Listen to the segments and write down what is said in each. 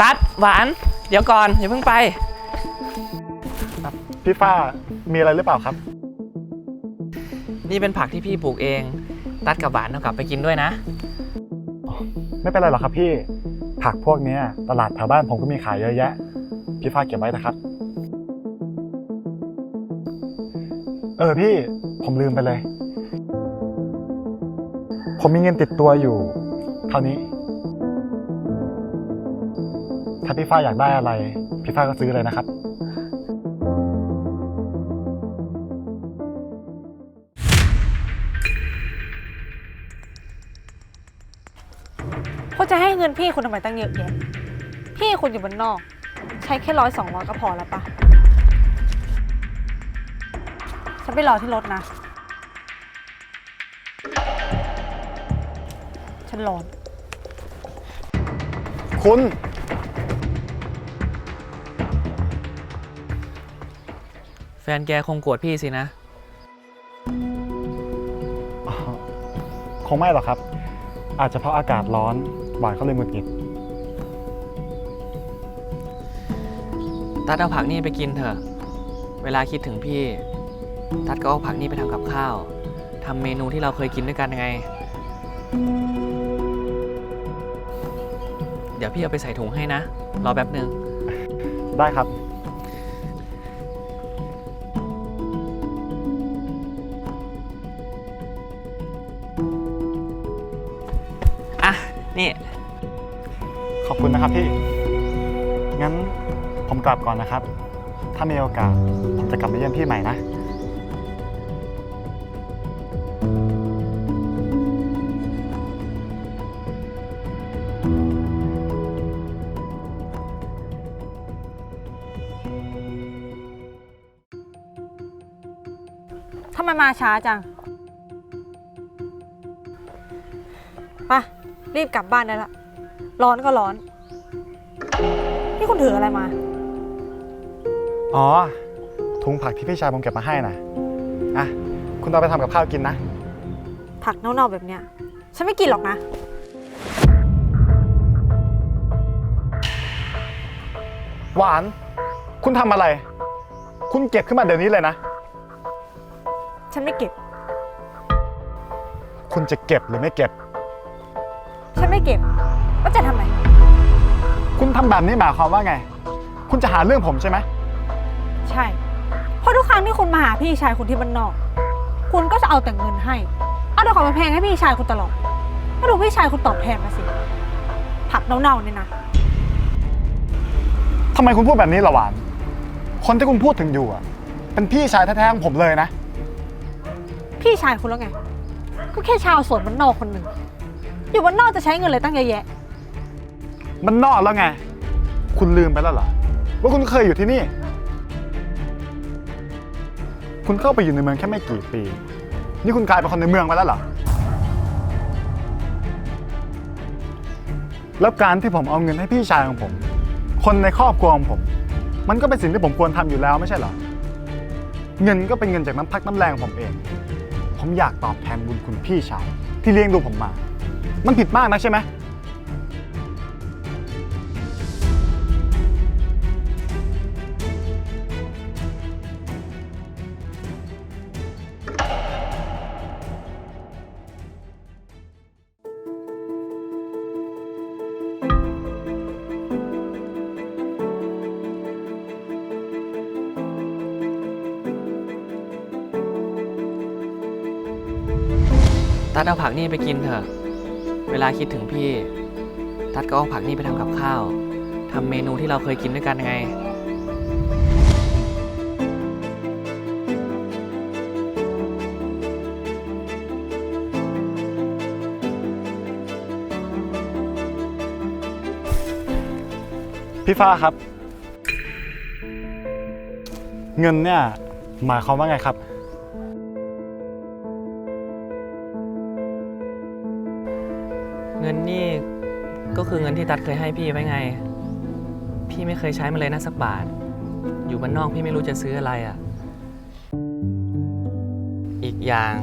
ตัดหวาน เดี๋ยวก่อนอย่าเพิ่งไป พี่ฟ้ามีอะไรหรือเปล่าครับ นี่เป็นผักที่พี่ปลูกเอง ตัดกับหวานเอากลับไปกินด้วยนะ ไม่เป็นไรหรอกครับพี่ ผักพวกเนี้ยตลาดแถวบ้านผมก็มีขายเยอะแยะ พี่ฟ้าเก็บไว้นะครับ เออพี่ผมลืมไปเลย ผมมีเงินติดตัวอยู่ เท่านี้ ถ้าพี่ฟ้ายอยากได้อะไร พี่ฟ้าก็ซื้อเลยนะครับเขาจะให้เงินพี่คุณทำไมตั้งเยอะแยะพี่คุณอยู่บนนอก ใช้แค่ร้อยสองร้อยก็พอแล้วปะฉันไปรอที่รถนะ ฉันร้อน คุณ ฟนแกคงโกรธพี่สินะ อ๋อคงไม่หรอกครับ อาจจะเพราะอากาศร้อนหวานเขาเลยหงุดหงิด ตัดเอาผักนี่ไปกินเถอะ เวลาคิดถึงพี่ ตัดก็เอาผักนี่ไปทำกับข้าว ทำเมนูที่เราเคยกินด้วยกันไง เดี๋ยวพี่เอาไปใส่ถุงให้นะ รอแป๊บหนึ่ง ได้ครับ นี่ขอบคุณนะครับพี่ งั้นผมกลับก่อนนะครับ ถ้ามีโอกาสผมจะกลับมาเยี่ยมพี่ใหม่นะ ทำไมมาช้าจังไปะ รีบกลับบ้านได้ละ ร้อนก็ร้อน นี่คุณถืออะไรมา อ๋อ ถุงผักที่พี่ชายผมเก็บมาให้นะอะ คุณเอาไปทำกับข้าวกินนะ ผักเน่าๆแบบเนี้ย ฉันไม่กินหรอกนะ หวาน คุณทำอะไร คุณเก็บขึ้นมาเดี๋ยวนี้เลยนะ ฉันไม่เก็บ คุณจะเก็บหรือไม่เก็บ ฉันไม่เก็บก็จะทำไม คุณทำแบบนี้หมายความว่าไง คุณจะหาเรื่องผมใช่ไหม ใช่ เพราะทุกครั้งที่คุณมาหาพี่ชายคุณที่บ้านนอก คุณก็จะเอาแต่เงินให้ เอาแต่ของแพงๆให้พี่ชายคุณตลอดมาดูพี่ชายคุณตอบแทนมาสิ ผักเน่าๆเนี่ยนะ ทำไมคุณพูดแบบนี้ล่ะหวาน คนที่คุณพูดถึงอยู่อะเป็นพี่ชายแท้ๆของผมเลยนะ พี่ชายคุณแล้วไง ก็แค่ชาวสวนบ้านนอกคนหนึ่ง อยู่บ้านนอกจะใช้เงินอะไรตั้งเยอะแยะ มันนอกแล้วไง คุณลืมไปแล้วเหรอ ว่าคุณเคยอยู่ที่นี่ คุณเข้าไปอยู่ในเมืองแค่ไม่กี่ปี นี่คุณกลายเป็นคนในเมืองไปแล้วเหรอ แล้วการที่ผมเอาเงินให้พี่ชายของผม คนในครอบครัวของผม มันก็เป็นสิ่งที่ผมควรทำอยู่แล้วไม่ใช่เหรอ เงินก็เป็นเงินจากน้ำพักน้ำแรงของผมเอง ผมอยากตอบแทนบุญคุณพี่ชาย ที่เลี้ยงดูผมมา มันผิดมากนะใช่ไหม ตัดเอาผักนี่ไปกินเถอะ เวลาคิดถึงพี่ตัดก็เอาผักนี่ไปทำกับข้าวทำเมนูที่เราเคยกินด้วยกันไง พี่ฟ้าครับ เงินเนี่ยหมายความว่าไงครับ เงินนี่ก็คือเงินที่ตัดเคยให้พี่ไว้ไง พี่ไม่เคยใช้มันเลยนะสักบาท อยู่บ้านนอกพี่ไม่รู้จะซื้ออะไรอะ่ะ อีกอย่าง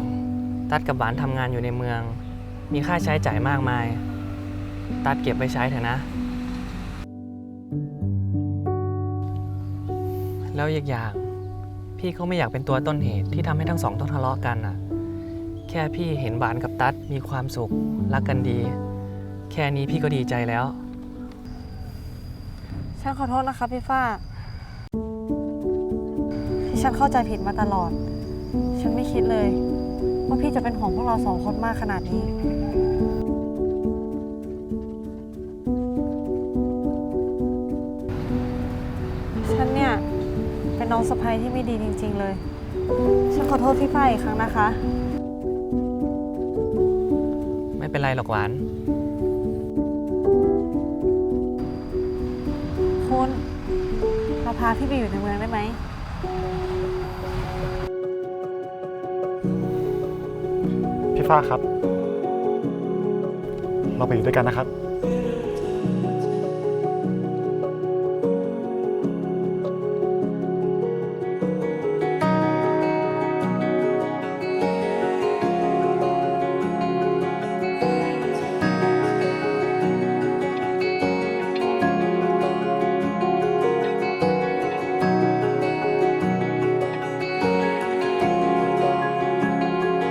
ตัดกับหวานทำงานอยู่ในเมือง มีค่าใช้จ่ายมากมาย ตัดเก็บไว้ใช้เถอะนะ แล้วอีกอย่างพี่ก็ไม่อยากเป็นตัวต้นเหตุที่ทำให้ทั้งสองต้องทะเลาะกันอะ แค่พี่เห็นบานกับตัดมีความสุขรักกันดี แค่นี้พี่ก็ดีใจแล้ว ฉันขอโทษนะคะพี่ฝ้า ที่ฉันเข้าใจผิดมาตลอด ฉันไม่คิดเลย ว่าพี่จะเป็นห่วงพวกเราสองคนมากขนาดนี้ ฉันเนี่ย เป็นน้องสะใภ้ที่ไม่ดีจริง ๆ เลย ฉันขอโทษพี่ฝ้ายอีกครั้งนะคะ ไม่เป็นไรหรอกหวาน คุณเราพาพี่ไปอยู่ในเมืองได้ไหม พี่ฟ้าครับ เราไปอยู่ด้วยกันนะครับ